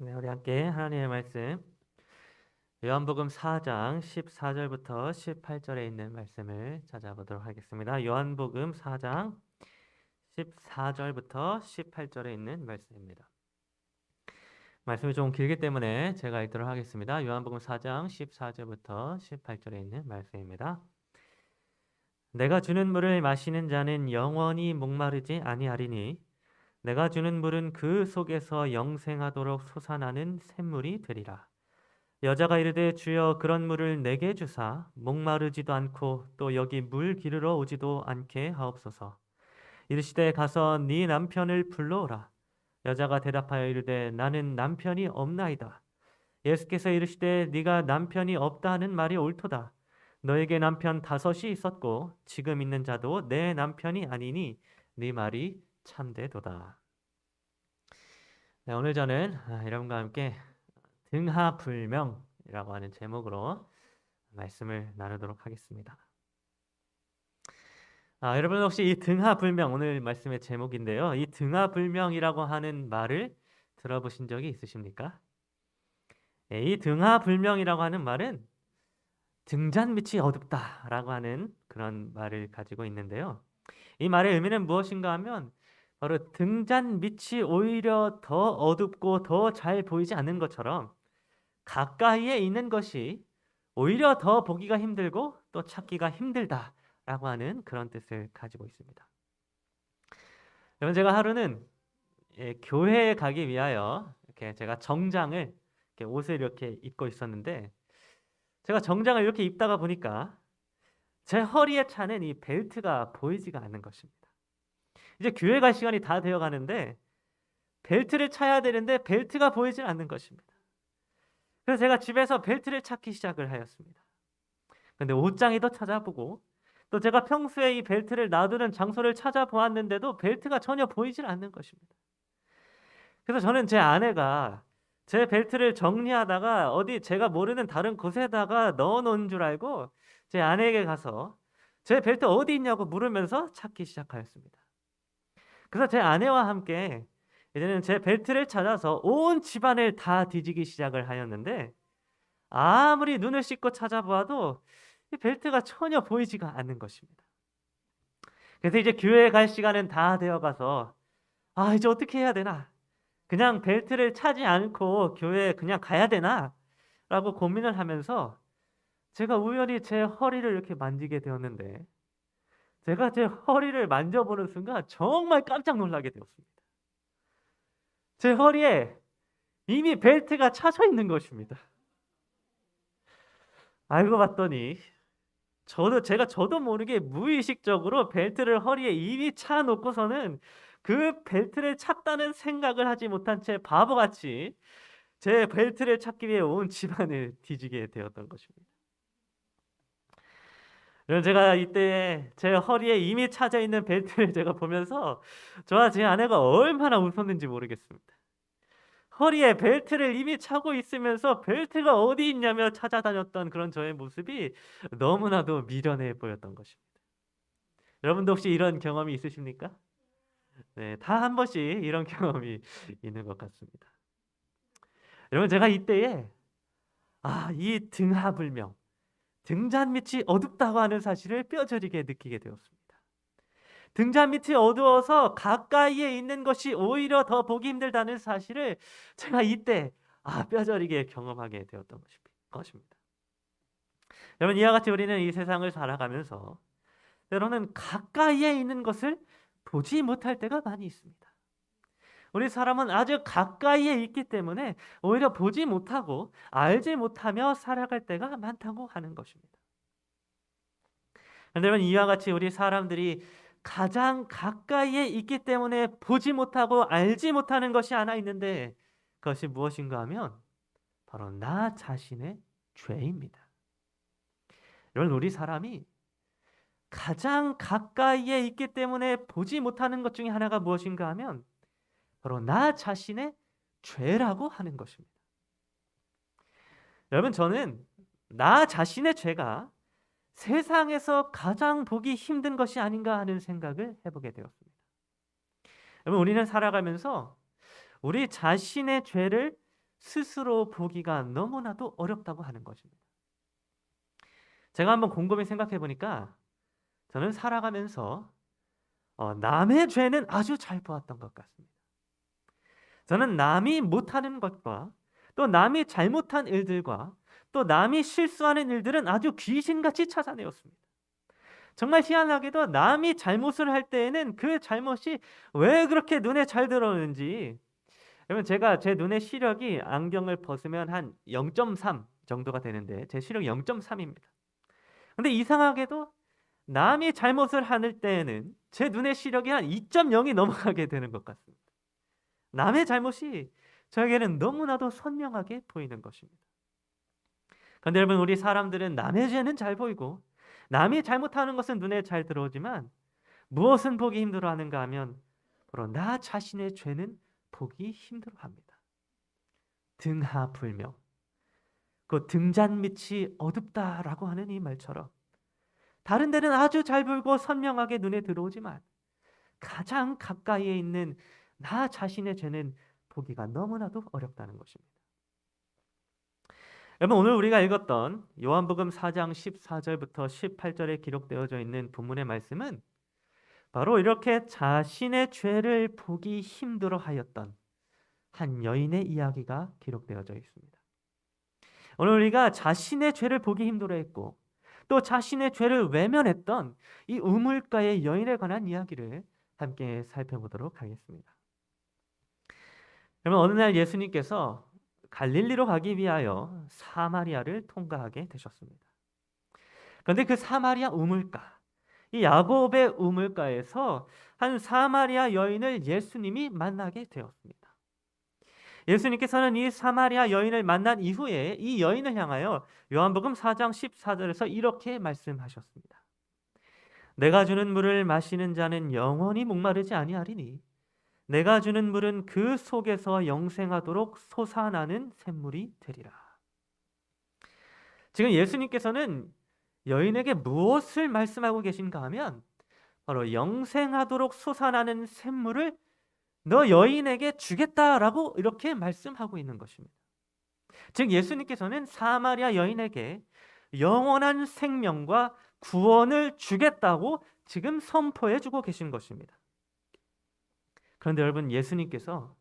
네, 우리 함께 하나님의 말씀 요한복음 4장 14절부터 18절에 있는 말씀을 찾아보도록 하겠습니다. 요한복음 4장 14절부터 18절에 있는 말씀입니다. 말씀이 좀 길기 때문에 제가 읽도록 하겠습니다. 요한복음 4장 14절부터 18절에 있는 말씀입니다. 내가 주는 물을 마시는 자는 영원히 목마르지 아니하리니 내가 주는 물은 그 속에서 영생하도록 솟아나는 샘물이 되리라. 여자가 이르되 주여 그런 물을 내게 주사 목마르지도 않고 또 여기 물 기르러 오지도 않게 하옵소서. 이르시되 가서 네 남편을 불러오라. 여자가 대답하여 이르되 나는 남편이 없나이다. 예수께서 이르시되 네가 남편이 없다 하는 말이 옳도다. 너에게 남편 다섯이 있었고 지금 있는 자도 내 남편이 아니니 네 말이 참되도다. 네, 오늘 저는 아, 여러분과 함께 등하불명이라고 하는 제목으로 말씀을 나누도록 하겠습니다. 아, 여러분 혹시 이 등하불명 오늘 말씀의 제목인데요. 이 등하불명이라고 하는 말을 들어보신 적이 있으십니까? 네, 이 등하불명이라고 하는 말은 등잔 밑이 어둡다라고 하는 그런 말을 가지고 있는데요. 이 말의 의미는 무엇인가 하면 바로 등잔 밑이 오히려 더 어둡고 더 잘 보이지 않는 것처럼 가까이에 있는 것이 오히려 더 보기가 힘들고 또 찾기가 힘들다라고 하는 그런 뜻을 가지고 있습니다. 여러분 제가 하루는 예, 교회에 가기 위하여 이렇게 제가 정장을 이렇게 옷을 이렇게 입고 있었는데 제가 정장을 이렇게 입다가 보니까 제 허리에 차는 이 벨트가 보이지가 않는 것입니다. 이제 교회 갈 시간이 다 되어 가는데 벨트를 차야 되는데 벨트가 보이질 않는 것입니다. 그래서 제가 집에서 벨트를 찾기 시작을 하였습니다. 근데 옷장에도 찾아보고 또 제가 평소에 이 벨트를 놔두는 장소를 찾아보았는데도 벨트가 전혀 보이질 않는 것입니다. 그래서 저는 제 아내가 제 벨트를 정리하다가 어디 제가 모르는 다른 곳에다가 넣어 놓은 줄 알고 제 아내에게 가서 제 벨트 어디 있냐고 물으면서 찾기 시작하였습니다. 그래서 제 아내와 함께 이제는 제 벨트를 찾아서 온 집안을 다 뒤지기 시작을 하였는데 아무리 눈을 씻고 찾아보아도 이 벨트가 전혀 보이지가 않는 것입니다. 그래서 이제 교회에 갈 시간은 다 되어 가서 아, 이제 어떻게 해야 되나? 그냥 벨트를 차지 않고 교회에 그냥 가야 되나? 라고 고민을 하면서 제가 우연히 제 허리를 이렇게 만지게 되었는데 제가 제 허리를 만져보는 순간 정말 깜짝 놀라게 되었습니다. 제 허리에 이미 벨트가 차져 있는 것입니다. 알고 봤더니 저도 제가 저도 모르게 무의식적으로 벨트를 허리에 이미 차 놓고서는 그 벨트를 찾다는 생각을 하지 못한 채 바보같이 제 벨트를 찾기 위해 온 집안을 뒤지게 되었던 것입니다. 제가 이때 제 허리에 이미 차져 있는 벨트를 제가 보면서 저와 제 아내가 얼마나 웃었는지 모르겠습니다. 허리에 벨트를 이미 차고 있으면서 벨트가 어디 있냐며 찾아다녔던 그런 저의 모습이 너무나도 미련해 보였던 것입니다. 여러분도 혹시 이런 경험이 있으십니까? 네, 다 한 번씩 이런 경험이 있는 것 같습니다. 여러분 제가 이때에 아, 이 등하불명 등잔 밑이 어둡다고 하는 사실을 뼈저리게 느끼게 되었습니다. 등잔 밑이 어두워서 가까이에 있는 것이 오히려 더 보기 힘들다는 사실을 제가 이때 아, 뼈저리게 경험하게 되었던 것입니다. 여러분 이와 같이 우리는 이 세상을 살아가면서 때로는 가까이에 있는 것을 보지 못할 때가 많이 있습니다. 우리 사람은 아주 가까이에 있기 때문에 오히려 보지 못하고 알지 못하며 살아갈 때가 많다고 하는 것입니다. 그런데 이와 같이 우리 사람들이 가장 가까이에 있기 때문에 보지 못하고 알지 못하는 것이 하나 있는데 그것이 무엇인가 하면 바로 나 자신의 죄입니다. 여러분 우리 사람이 가장 가까이에 있기 때문에 보지 못하는 것 중에 하나가 무엇인가 하면 바로 나 자신의 죄라고 하는 것입니다. 여러분 저는 나 자신의 죄가 세상에서 가장 보기 힘든 것이 아닌가 하는 생각을 해보게 되었습니다. 여러분 우리는 살아가면서 우리 자신의 죄를 스스로 보기가 너무나도 어렵다고 하는 것입니다. 제가 한번 곰곰이 생각해 보니까 저는 살아가면서 어, 남의 죄는 아주 잘 보았던 것 같습니다. 저는 남이 못하는 것과 또 남이 잘못한 일들과 또 남이 실수하는 일들은 아주 귀신같이 찾아내었습니다. 정말 희한하게도 남이 잘못을 할 때에는 그 잘못이 왜 그렇게 눈에 잘 들어오는지 여러분 제가 제 눈의 시력이 안경을 벗으면 한 0.3 정도가 되는데 제 시력 0.3입니다. 근데 이상하게도 남이 잘못을 하는 때에는 제 눈의 시력이 한 2.0이 넘어가게 되는 것 같습니다. 남의 잘못이 저에게는 너무나도 선명하게 보이는 것입니다. 그런데 여러분 우리 사람들은 남의 죄는 잘 보이고 남이 잘못하는 것은 눈에 잘 들어오지만 무엇은 보기 힘들어하는가 하면 바로 나 자신의 죄는 보기 힘들어합니다. 등하 불명. 그 등잔 밑이 어둡다라고 하는 이 말처럼 다른 데는 아주 잘 보이고 선명하게 눈에 들어오지만 가장 가까이에 있는 나 자신의 죄는 보기가 너무나도 어렵다는 것입니다. 여러분 오늘 우리가 읽었던 요한복음 4장 14절부터 18절에 기록되어져 있는 본문의 말씀은 바로 이렇게 자신의 죄를 보기 힘들어 하였던 한 여인의 이야기가 기록되어져 있습니다. 오늘 우리가 자신의 죄를 보기 힘들어 했고 또 자신의 죄를 외면했던 이 우물가의 여인에 관한 이야기를 함께 살펴보도록 하겠습니다. 그러면 어느 날 예수님께서 갈릴리로 가기 위하여 사마리아를 통과하게 되셨습니다. 그런데 그 사마리아 우물가, 이 야곱의 우물가에서 한 사마리아 여인을 예수님이 만나게 되었습니다. 예수님께서는 이 사마리아 여인을 만난 이후에 이 여인을 향하여 요한복음 4장 14절에서 이렇게 말씀하셨습니다. 내가 주는 물을 마시는 자는 영원히 목마르지 아니하리니 내가 주는 물은 그 속에서 영생하도록 솟아나는 샘물이 되리라. 지금 예수님께서는 여인에게 무엇을 말씀하고 계신가 하면 바로 영생하도록 솟아나는 샘물을 너 여인에게 주겠다라고 이렇게 말씀하고 있는 것입니다. 즉 예수님께서는 사마리아 여인에게 영원한 생명과 구원을 주겠다고 지금 선포해 주고 계신 것입니다. 그런데 여러분 예수님께서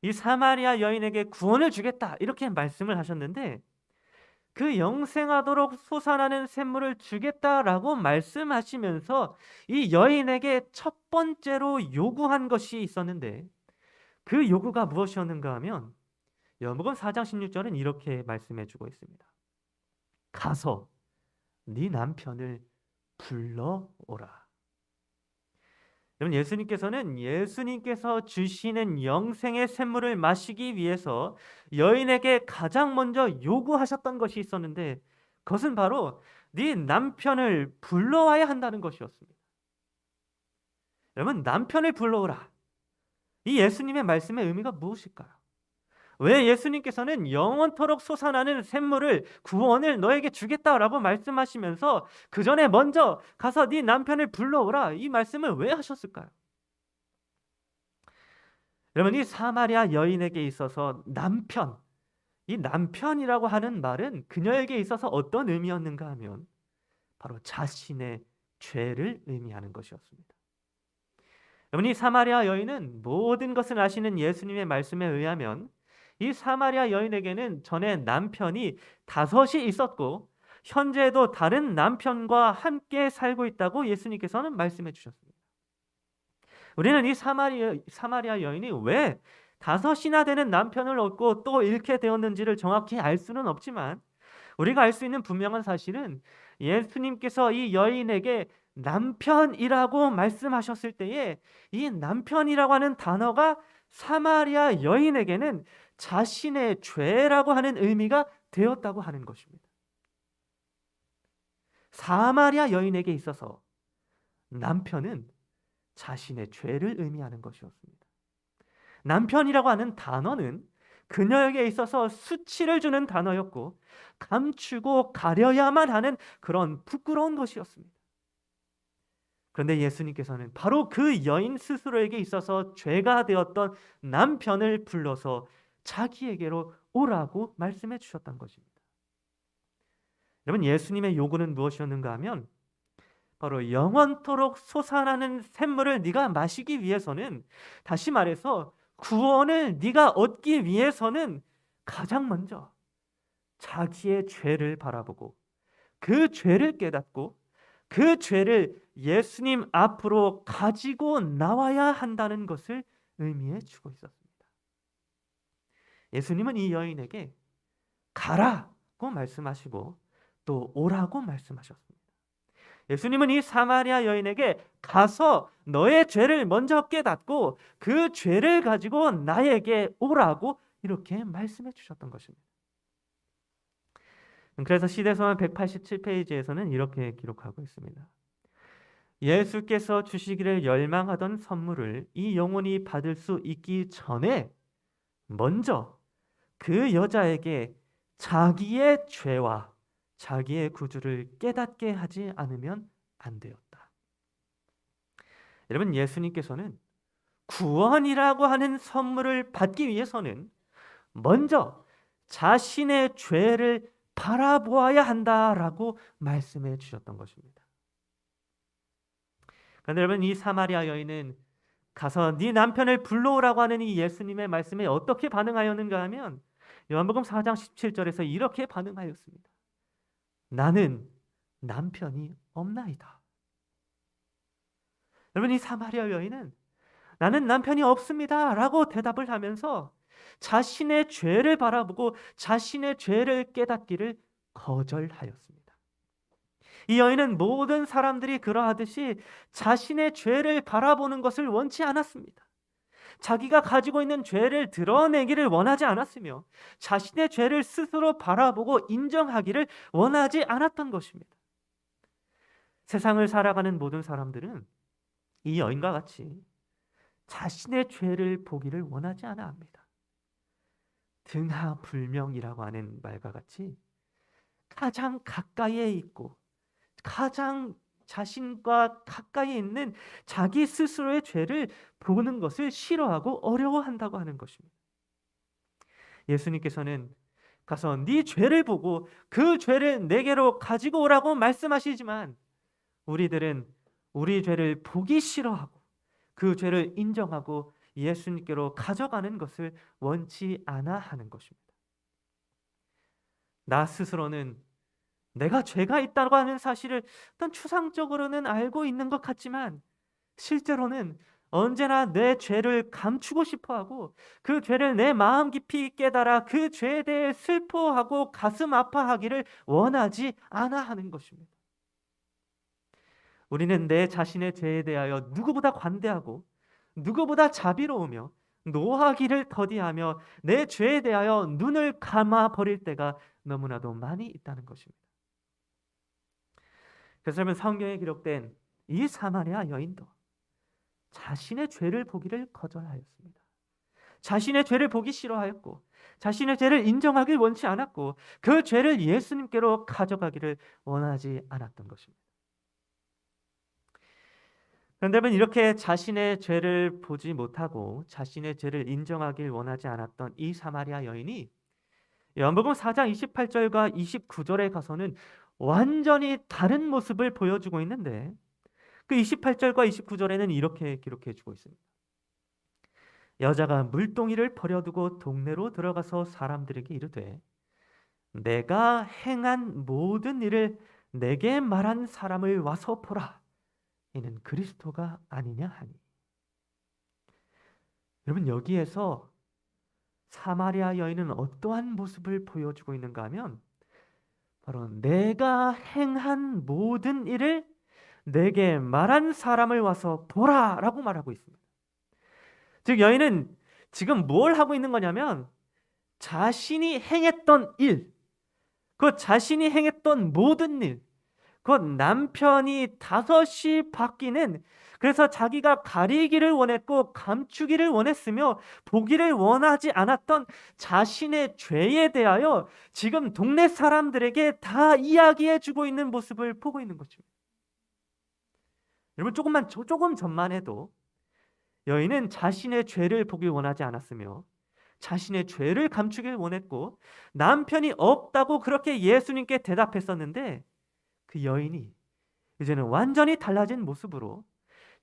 이 사마리아 여인에게 구원을 주겠다 이렇게 말씀을 하셨는데 그 영생하도록 솟아나는 샘물을 주겠다라고 말씀하시면서 이 여인에게 첫 번째로 요구한 것이 있었는데 그 요구가 무엇이었는가 하면 여복음 4장 16절은 이렇게 말씀해 주고 있습니다. 가서 네 남편을 불러오라. 여러분 예수님께서는 예수님께서 주시는 영생의 샘물을 마시기 위해서 여인에게 가장 먼저 요구하셨던 것이 있었는데 그것은 바로 네 남편을 불러와야 한다는 것이었습니다. 여러분 남편을 불러오라. 이 예수님의 말씀의 의미가 무엇일까요? 왜 예수님께서는 영원토록 솟아나는 샘물을 구원을 너에게 주겠다라고 말씀하시면서 그 전에 먼저 가서 네 남편을 불러오라 이 말씀을 왜 하셨을까요? 여러분 이 사마리아 여인에게 있어서 남편 이 남편이라고 하는 말은 그녀에게 있어서 어떤 의미였는가 하면 바로 자신의 죄를 의미하는 것이었습니다. 여러분 이 사마리아 여인은 모든 것을 아시는 예수님의 말씀에 의하면 이 사마리아 여인에게는 전에 남편이 다섯이 있었고 현재도 다른 남편과 함께 살고 있다고 예수님께서는 말씀해 주셨습니다. 우리는 이 사마리아, 사마리아 여인이 왜 다섯이나 되는 남편을 얻고 또 잃게 되었는지를 정확히 알 수는 없지만 우리가 알 수 있는 분명한 사실은 예수님께서 이 여인에게 남편이라고 말씀하셨을 때에 이 남편이라고 하는 단어가 사마리아 여인에게는 자신의 죄라고 하는 의미가 되었다고 하는 것입니다. 사마리아 여인에게 있어서 남편은 자신의 죄를 의미하는 것이었습니다. 남편이라고 하는 단어는 그녀에게 있어서 수치를 주는 단어였고 감추고 가려야만 하는 그런 부끄러운 것이었습니다. 그런데 예수님께서는 바로 그 여인 스스로에게 있어서 죄가 되었던 남편을 불러서 자기에게로 오라고 말씀해 주셨던 것입니다. 여러분 예수님의 요구는 무엇이었는가 하면 바로 영원토록 솟아나는 샘물을 네가 마시기 위해서는 다시 말해서 구원을 네가 얻기 위해서는 가장 먼저 자기의 죄를 바라보고 그 죄를 깨닫고 그 죄를 예수님 앞으로 가지고 나와야 한다는 것을 의미해 주고 있었습니다. 예수님은 이 여인에게 가라고 말씀하시고 또 오라고 말씀하셨습니다. 예수님은 이 사마리아 여인에게 가서 너의 죄를 먼저 깨닫고 그 죄를 가지고 나에게 오라고 이렇게 말씀해 주셨던 것입니다. 그래서 시대서원 187페이지에서는 이렇게 기록하고 있습니다. 예수께서 주시기를 열망하던 선물을 이 영혼이 받을 수 있기 전에 먼저 그 여자에게 자기의 죄와 자기의 구주를 깨닫게 하지 않으면 안 되었다. 여러분 예수님께서는 구원이라고 하는 선물을 받기 위해서는 먼저 자신의 죄를 바라보아야 한다라고 말씀해 주셨던 것입니다. 그런데 여러분 이 사마리아 여인은 가서 네 남편을 불러오라고 하는 이 예수님의 말씀에 어떻게 반응하였는가 하면 요한복음 4장 17절에서 이렇게 반응하였습니다. 나는 남편이 없나이다. 여러분 이 사마리아 여인은 나는 남편이 없습니다라고 대답을 하면서 자신의 죄를 바라보고 자신의 죄를 깨닫기를 거절하였습니다. 이 여인은 모든 사람들이 그러하듯이 자신의 죄를 바라보는 것을 원치 않았습니다. 자기가 가지고 있는 죄를 드러내기를 원하지 않았으며 자신의 죄를 스스로 바라보고 인정하기를 원하지 않았던 것입니다. 세상을 살아가는 모든 사람들은 이 여인과 같이 자신의 죄를 보기를 원하지 않아 합니다. 등하 불명이라고 하는 말과 같이 가장 가까이에 있고 가장 자신과 가까이 있는 자기 스스로의 죄를 보는 것을 싫어하고 어려워한다고 하는 것입니다. 예수님께서는 가서 네 죄를 보고 그 죄를 내게로 가지고 오라고 말씀하시지만 우리들은 우리 죄를 보기 싫어하고 그 죄를 인정하고 예수님께로 가져가는 것을 원치 않아 하는 것입니다. 나 스스로는 내가 죄가 있다고 하는 사실을 어떤 추상적으로는 알고 있는 것 같지만 실제로는 언제나 내 죄를 감추고 싶어 하고 그 죄를 내 마음 깊이 깨달아 그 죄에 대해 슬퍼하고 가슴 아파하기를 원하지 않아 하는 것입니다. 우리는 내 자신의 죄에 대하여 누구보다 관대하고 누구보다 자비로우며 노하기를 더디하며 내 죄에 대하여 눈을 감아 버릴 때가 너무나도 많이 있다는 것입니다. 여러분 성경에 기록된 이 사마리아 여인도 자신의 죄를 보기를 거절하였습니다. 자신의 죄를 보기 싫어하였고 자신의 죄를 인정하길 원치 않았고 그 죄를 예수님께로 가져가기를 원하지 않았던 것입니다. 그런데 이렇게 자신의 죄를 보지 못하고 자신의 죄를 인정하길 원하지 않았던 이 사마리아 여인이 요한복음 4장 28절과 29절에 가서는 완전히 다른 모습을 보여주고 있는데 그 28절과 29절에는 이렇게 기록해 주고 있습니다. 여자가 물동이를 버려두고 동네로 들어가서 사람들에게 이르되 내가 행한 모든 일을 내게 말한 사람을 와서 보라 이는 그리스도가 아니냐 하니 여러분 여기에서 사마리아 여인은 어떠한 모습을 보여주고 있는가 하면 바로 내가 행한 모든 일을 내게 말한 사람을 와서 보라라고 말하고 있습니다. 즉 여인은 지금 뭘 하고 있는 거냐면 자신이 행했던 일, 그 자신이 행했던 모든 일, 그 남편이 다섯이 바뀌는 그래서 자기가 가리기를 원했고 감추기를 원했으며 보기를 원하지 않았던 자신의 죄에 대하여 지금 동네 사람들에게 다 이야기해 주고 있는 모습을 보고 있는 것입니다. 여러분 조금만 조금 전만 해도 여인은 자신의 죄를 보길 원하지 않았으며 자신의 죄를 감추길 원했고 남편이 없다고 그렇게 예수님께 대답했었는데 그 여인이 이제는 완전히 달라진 모습으로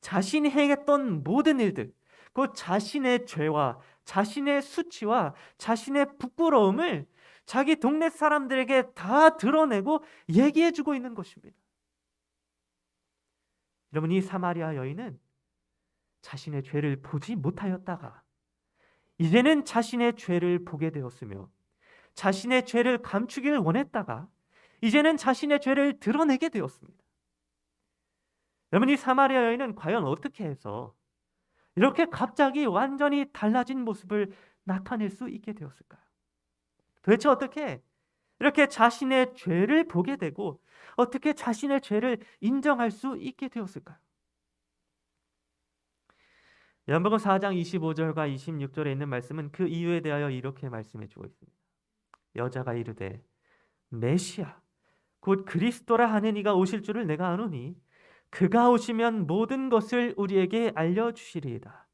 자신이 행했던 모든 일들, 그 자신의 죄와 자신의 수치와 자신의 부끄러움을 자기 동네 사람들에게 다 드러내고 얘기해 주고 있는 것입니다. 여러분, 이 사마리아 여인은 자신의 죄를 보지 못하였다가 이제는 자신의 죄를 보게 되었으며 자신의 죄를 감추기를 원했다가 이제는 자신의 죄를 드러내게 되었습니다. 여러분 이 사마리아 여인은 과연 어떻게 해서 이렇게 갑자기 완전히 달라진 모습을 나타낼 수 있게 되었을까요? 도대체 어떻게 이렇게 자신의 죄를 보게 되고 어떻게 자신의 죄를 인정할 수 있게 되었을까요? 연복음 4장 25절과 26절에 있는 말씀은 그 이유에 대하여 이렇게 말씀해 주고 있습니다. 여자가 이르되 메시아 곧 그리스도라 하는 이가 오실 줄을 내가 아노니 그가 오시면 모든 것을 우리에게 알려 주시리이다.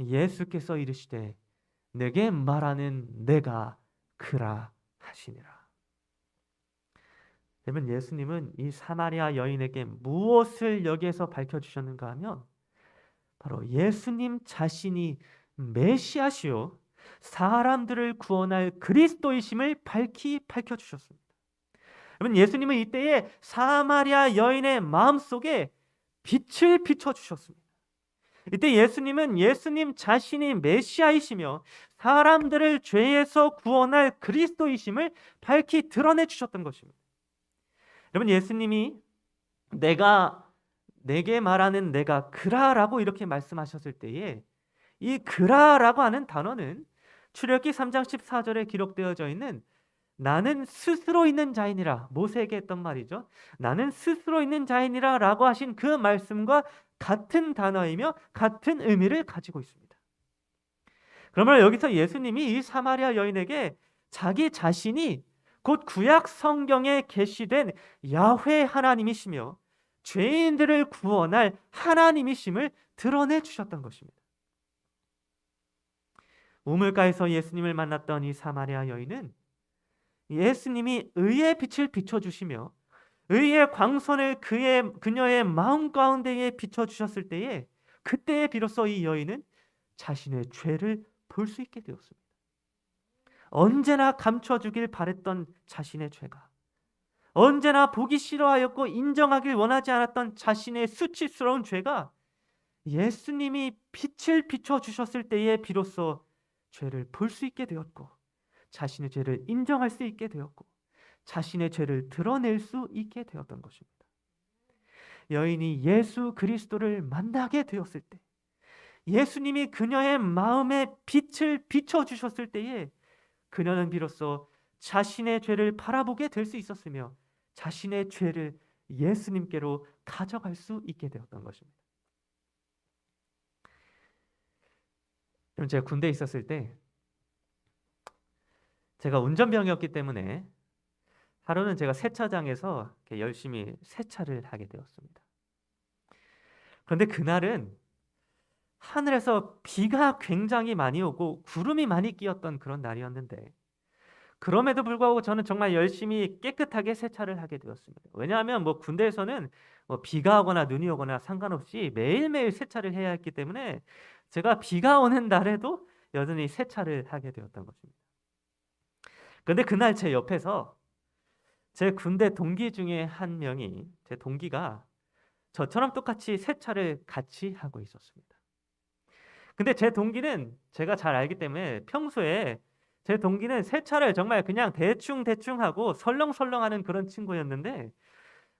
예수께서 이르시되 내게 말하는 내가 그라 하시니라. 그러면 예수님은 이 사마리아 여인에게 무엇을 여기에서 밝혀 주셨는가 하면 바로 예수님 자신이 메시아시요 사람들을 구원할 그리스도이심을 밝히 밝혀 주셨습니다. 여러분 예수님은 이때에 사마리아 여인의 마음속에 빛을 비춰 주셨습니다. 이때 예수님은 예수님 자신이 메시아이시며 사람들을 죄에서 구원할 그리스도이심을 밝히 드러내 주셨던 것입니다. 여러분 예수님이 내가 내게 말하는 내가 그라라고 이렇게 말씀하셨을 때에 이 그라라고 하는 단어는 출애굽기 3장 14절에 기록되어져 있는 나는 스스로 있는 자이니라 모세에게 했던 말이죠. 나는 스스로 있는 자이니라라고 하신 그 말씀과 같은 단어이며 같은 의미를 가지고 있습니다. 그러면 여기서 예수님이 이 사마리아 여인에게 자기 자신이 곧 구약 성경에 계시된 야훼 하나님이시며 죄인들을 구원할 하나님이심을 드러내 주셨던 것입니다. 우물가에서 예수님을 만났던 이 사마리아 여인은 예수님이 의의 빛을 비춰 주시며 의의 광선을 그의 그녀의 마음 가운데에 비춰 주셨을 때에 그때에 비로소 이 여인은 자신의 죄를 볼 수 있게 되었습니다. 언제나 감춰 주길 바랬던 자신의 죄가 언제나 보기 싫어하였고 인정하길 원하지 않았던 자신의 수치스러운 죄가 예수님이 빛을 비춰 주셨을 때에 비로소 죄를 볼 수 있게 되었고 자신의 죄를 인정할 수 있게 되었고 자신의 죄를 드러낼 수 있게 되었던 것입니다. 여인이 예수 그리스도를 만나게 되었을 때 예수님이 그녀의 마음에 빛을 비춰 주셨을 때에 그녀는 비로소 자신의 죄를 바라보게 될 수 있었으며 자신의 죄를 예수님께로 가져갈 수 있게 되었던 것입니다. 제가 군대에 있었을 때 제가 운전병이었기 때문에 하루는 제가 세차장에서 열심히 세차를 하게 되었습니다. 그런데 그날은 하늘에서 비가 굉장히 많이 오고 구름이 많이 끼었던 그런 날이었는데 그럼에도 불구하고 저는 정말 열심히 깨끗하게 세차를 하게 되었습니다. 왜냐하면 뭐 군대에서는 뭐 비가 오거나 눈이 오거나 상관없이 매일매일 세차를 해야 했기 때문에 제가 비가 오는 날에도 여전히 세차를 하게 되었던 것입니다. 그런데 그날 제 옆에서 제 군대 동기 중에 한 명이 제 동기가 저처럼 똑같이 세차를 같이 하고 있었습니다. 근데 제 동기는 제가 잘 알기 때문에 평소에 제 동기는 세차를 정말 그냥 대충 대충 하고 설렁설렁하는 그런 친구였는데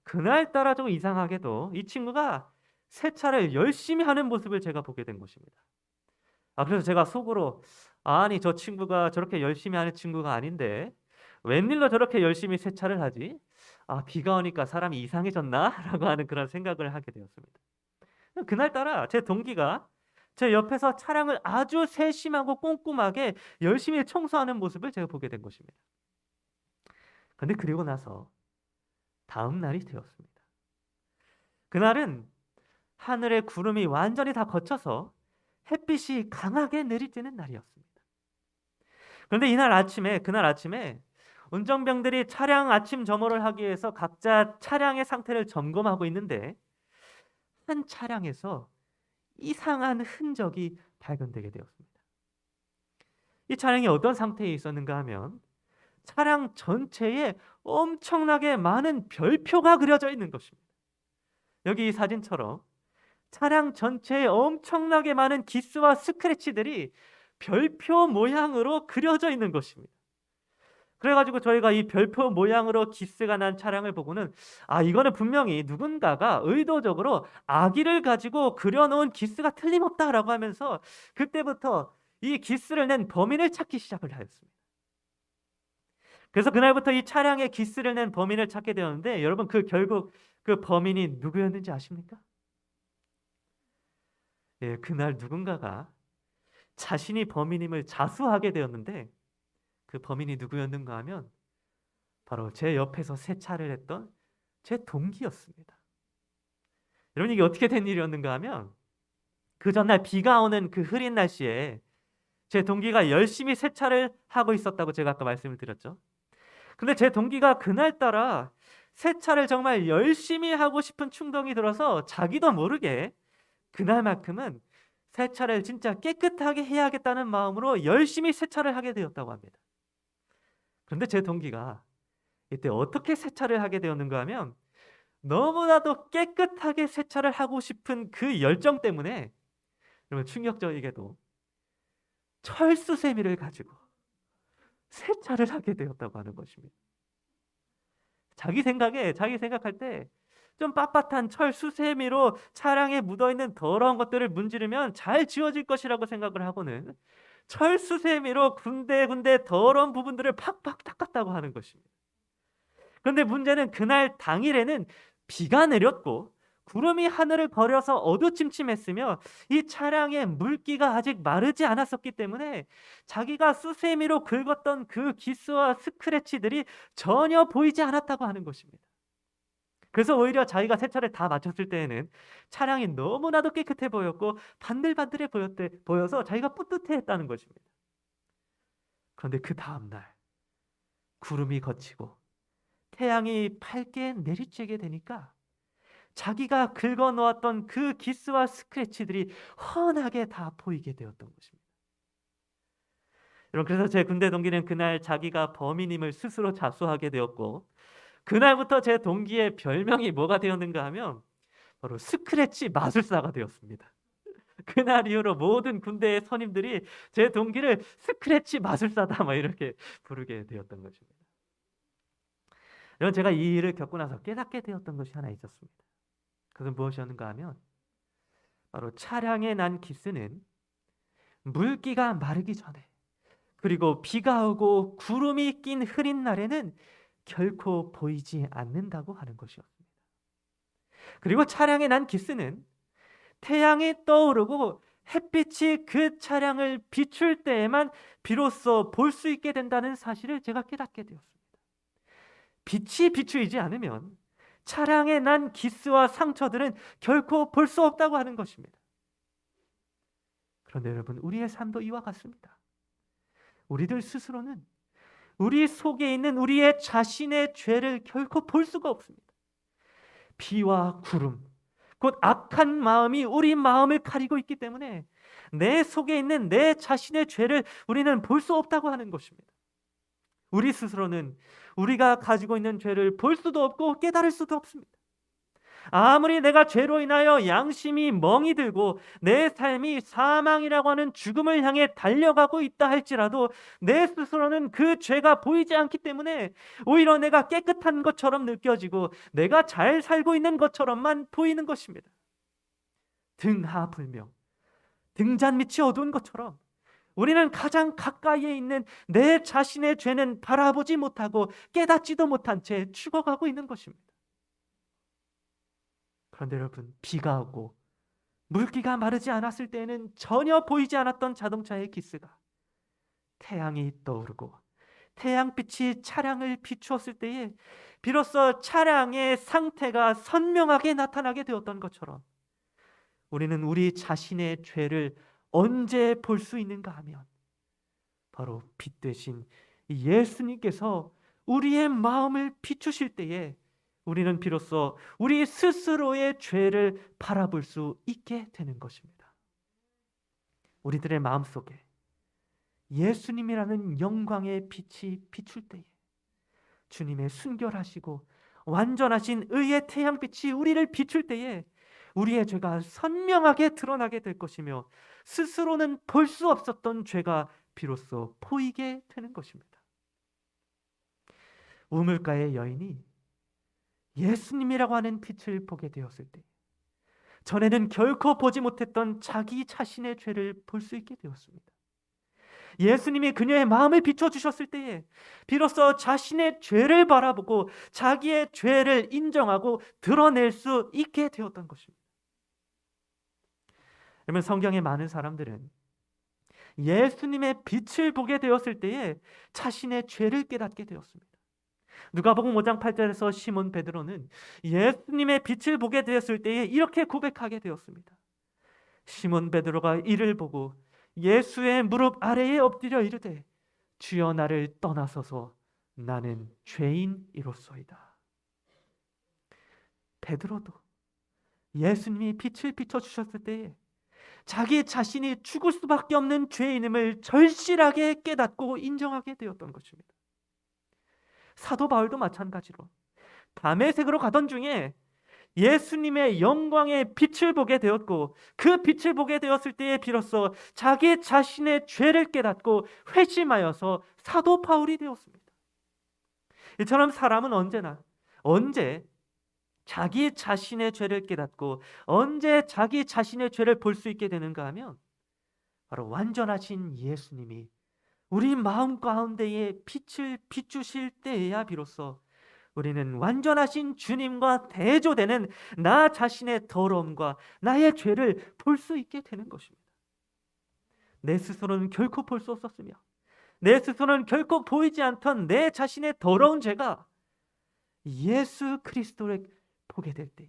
그날 따라 좀 이상하게도 이 친구가 세차를 열심히 하는 모습을 제가 보게 된 것입니다. 아 그래서 제가 속으로 아니 저 친구가 저렇게 열심히 하는 친구가 아닌데 웬일로 저렇게 열심히 세차를 하지? 아 비가 오니까 사람이 이상해졌나 라고 하는 그런 생각을 하게 되었습니다. 그날따라 제 동기가 제 옆에서 차량을 아주 세심하고 꼼꼼하게 열심히 청소하는 모습을 제가 보게 된 것입니다. 근데 그리고 나서 다음 날이 되었습니다. 그날은 하늘의 구름이 완전히 다 걷혀서 햇빛이 강하게 내리쬐는 날이었습니다. 그런데 이날 아침에 그날 아침에 운전병들이 차량 아침 점호를 하기 위해서 각자 차량의 상태를 점검하고 있는데 한 차량에서 이상한 흔적이 발견되게 되었습니다. 이 차량이 어떤 상태에 있었는가 하면 차량 전체에 엄청나게 많은 별표가 그려져 있는 것입니다. 여기 이 사진처럼 차량 전체에 엄청나게 많은 기스와 스크래치들이 별표 모양으로 그려져 있는 것입니다. 그래가지고 저희가 이 별표 모양으로 기스가 난 차량을 보고는 아 이거는 분명히 누군가가 의도적으로 아기를 가지고 그려놓은 기스가 틀림없다라고 하면서 그때부터 이 기스를 낸 범인을 찾기 시작을 하였습니다. 그래서 그날부터 이 차량에 기스를 낸 범인을 찾게 되었는데 여러분 그 결국 그 범인이 누구였는지 아십니까? 예, 그날 누군가가 자신이 범인임을 자수하게 되었는데 그 범인이 누구였는가 하면 바로 제 옆에서 세차를 했던 제 동기였습니다. 여러분 이게 어떻게 된 일이었는가 하면 그 전날 비가 오는 그 흐린 날씨에 제 동기가 열심히 세차를 하고 있었다고 제가 아까 말씀을 드렸죠. 근데 제 동기가 그날따라 세차를 정말 열심히 하고 싶은 충동이 들어서 자기도 모르게 그날만큼은 세차를 진짜 깨끗하게 해야겠다는 마음으로 열심히 세차를 하게 되었다고 합니다. 그런데 제 동기가 이때 어떻게 세차를 하게 되었는가 하면 너무나도 깨끗하게 세차를 하고 싶은 그 열정 때문에 여러분 충격적이게도 철수세미를 가지고 세차를 하게 되었다고 하는 것입니다. 자기 생각에 자기 생각할 때 좀 빳빳한 철 수세미로 차량에 묻어 있는 더러운 것들을 문지르면 잘 지워질 것이라고 생각을 하고는 철 수세미로 군데군데 더러운 부분들을 팍팍 닦았다고 하는 것입니다. 그런데 문제는 그날 당일에는 비가 내렸고 구름이 하늘을 거려서 어두침침했으며 이 차량의 물기가 아직 마르지 않았었기 때문에 자기가 수세미로 긁었던 그 기스와 스크래치들이 전혀 보이지 않았다고 하는 것입니다. 그래서 오히려 자기가 세차를 다 마쳤을 때에는 차량이 너무나도 깨끗해 보였고 반들반들해 보였대, 보여서 자기가 뿌듯해 했다는 것입니다. 그런데 그 다음날 구름이 걷히고 태양이 밝게 내리쬐게 되니까 자기가 긁어 놓았던 그 기스와 스크래치들이 훤하게 다 보이게 되었던 것입니다. 여러분 그래서 제 군대 동기는 그날 자기가 범인임을 스스로 자수하게 되었고 그날부터 제 동기의 별명이 뭐가 되었는가 하면 바로 스크래치 마술사가 되었습니다. 그날 이후로 모든 군대의 선임들이 제 동기를 스크래치 마술사다 막 이렇게 부르게 되었던 것입니다. 여러분 제가 이 일을 겪고 나서 깨닫게 되었던 것이 하나 있었습니다. 그것은 무엇이었는가 하면 바로 차량에 난 기스는 물기가 마르기 전에 그리고 비가 오고 구름이 낀 흐린 날에는 결코 보이지 않는다고 하는 것이었습니다. 그리고 차량에 난 기스는 태양이 떠오르고 햇빛이 그 차량을 비출 때에만 비로소 볼 수 있게 된다는 사실을 제가 깨닫게 되었습니다. 빛이 비추이지 않으면 차량에 난 기스와 상처들은 결코 볼 수 없다고 하는 것입니다. 그런데 여러분, 우리의 삶도 이와 같습니다. 우리들 스스로는 우리 속에 있는 우리의 자신의 죄를 결코 볼 수가 없습니다. 비와 구름, 곧 악한 마음이 우리 마음을 가리고 있기 때문에 내 속에 있는 내 자신의 죄를 우리는 볼 수 없다고 하는 것입니다. 우리 스스로는 우리가 가지고 있는 죄를 볼 수도 없고 깨달을 수도 없습니다. 아무리 내가 죄로 인하여 양심이 멍이 들고 내 삶이 사망이라고 하는 죽음을 향해 달려가고 있다 할지라도 내 스스로는 그 죄가 보이지 않기 때문에 오히려 내가 깨끗한 것처럼 느껴지고 내가 잘 살고 있는 것처럼만 보이는 것입니다. 등하 불명, 등잔 밑이 어두운 것처럼 우리는 가장 가까이에 있는 내 자신의 죄는 바라보지 못하고 깨닫지도 못한 채 죽어가고 있는 것입니다. 그런데 여러분, 비가 오고 물기가 마르지 않았을 때에는 전혀 보이지 않았던 자동차의 기스가 태양이 떠오르고 태양빛이 차량을 비추었을 때에 비로소 차량의 상태가 선명하게 나타나게 되었던 것처럼 우리는 우리 자신의 죄를 언제 볼 수 있는가 하면 바로 빛 되신 예수님께서 우리의 마음을 비추실 때에 우리는 비로소 우리 스스로의 죄를 바라볼 수 있게 되는 것입니다. 우리들의 마음 속에 예수님이라는 영광의 빛이 비출 때에 주님의 순결하시고 완전하신 의의 태양빛이 우리를 비출 때에 우리의 죄가 선명하게 드러나게 될 것이며 스스로는 볼 수 없었던 죄가 비로소 보이게 되는 것입니다. 우물가의 여인이 예수님이라고 하는 빛을 보게 되었을 때 전에는 결코 보지 못했던 자기 자신의 죄를 볼 수 있게 되었습니다. 예수님이 그녀의 마음을 비춰주셨을 때에 비로소 자신의 죄를 바라보고 자기의 죄를 인정하고 드러낼 수 있게 되었던 것입니다. 그러면 성경의 많은 사람들은 예수님의 빛을 보게 되었을 때에 자신의 죄를 깨닫게 되었습니다. 누가복음 5장 8절에서 시몬 베드로는 예수님의 빛을 보게 되었을 때에 이렇게 고백하게 되었습니다. 시몬 베드로가 이를 보고 예수의 무릎 아래에 엎드려 이르되 주여 나를 떠나서서 나는 죄인이로소이다. 베드로도 예수님이 빛을 비춰 주셨을 때에 자기 자신이 죽을 수밖에 없는 죄인임을 절실하게 깨닫고 인정하게 되었던 것입니다. 사도 바울도 마찬가지로 담에색으로 가던 중에 예수님의 영광의 빛을 보게 되었고 그 빛을 보게 되었을 때에 비로소 자기 자신의 죄를 깨닫고 회심하여서 사도 바울이 되었습니다. 이처럼 사람은 언제나 언제 자기 자신의 죄를 깨닫고 언제 자기 자신의 죄를 볼 수 있게 되는가 하면 바로 완전하신 예수님이 우리 마음 가운데에 빛을 비추실 때에야 비로소 우리는 완전하신 주님과 대조되는 나 자신의 더러움과 나의 죄를 볼 수 있게 되는 것입니다. 내 스스로는 결코 볼 수 없었으며 내 스스로는 결코 보이지 않던 내 자신의 더러운 죄가 예수 그리스도를 보게 될 때에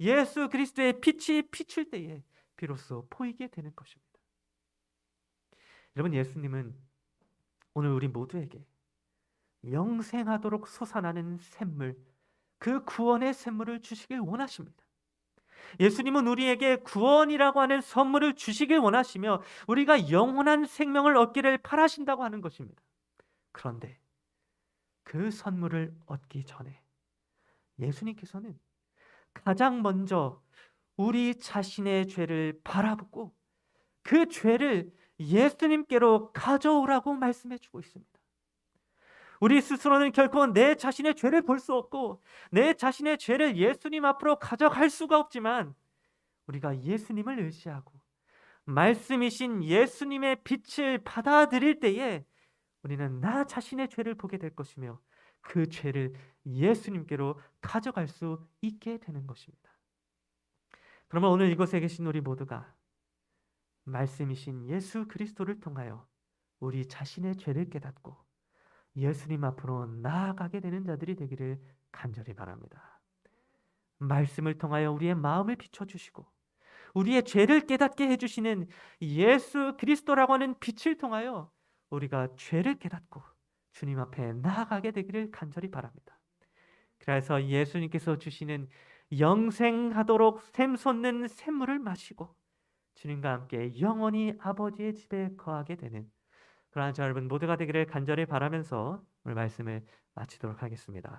예수 그리스도의 빛이 비출 때에 비로소 보이게 되는 것입니다. 여러분 예수님은 오늘 우리 모두에게 영생하도록 솟아나는 샘물, 그 구원의 샘물을 주시길 원하십니다. 예수님은 우리에게 구원이라고 하는 선물을 주시길 원하시며 우리가 영원한 생명을 얻기를 바라신다고 하는 것입니다. 그런데 그 선물을 얻기 전에 예수님께서는 가장 먼저 우리 자신의 죄를 바라보고 그 죄를 예수님께로 가져오라고 말씀해 주고 있습니다. 우리 스스로는 결코 내 자신의 죄를 볼 수 없고 내 자신의 죄를 예수님 앞으로 가져갈 수가 없지만 우리가 예수님을 의지하고 말씀이신 예수님의 빛을 받아들일 때에 우리는 나 자신의 죄를 보게 될 것이며 그 죄를 예수님께로 가져갈 수 있게 되는 것입니다. 그러면 오늘 이곳에 계신 우리 모두가 말씀이신 예수 그리스도를 통하여 우리 자신의 죄를 깨닫고 예수님 앞으로 나아가게 되는 자들이 되기를 간절히 바랍니다. 말씀을 통하여 우리의 마음을 비춰주시고 우리의 죄를 깨닫게 해주시는 예수 그리스도라고 하는 빛을 통하여 우리가 죄를 깨닫고 주님 앞에 나아가게 되기를 간절히 바랍니다. 그래서 예수님께서 주시는 영생하도록 샘솟는 샘물을 마시고 주님과 함께 영원히 아버지의 집에 거하게 되는 그러한 저 여러분 모두가 되기를 간절히 바라면서 오늘 말씀을 마치도록 하겠습니다.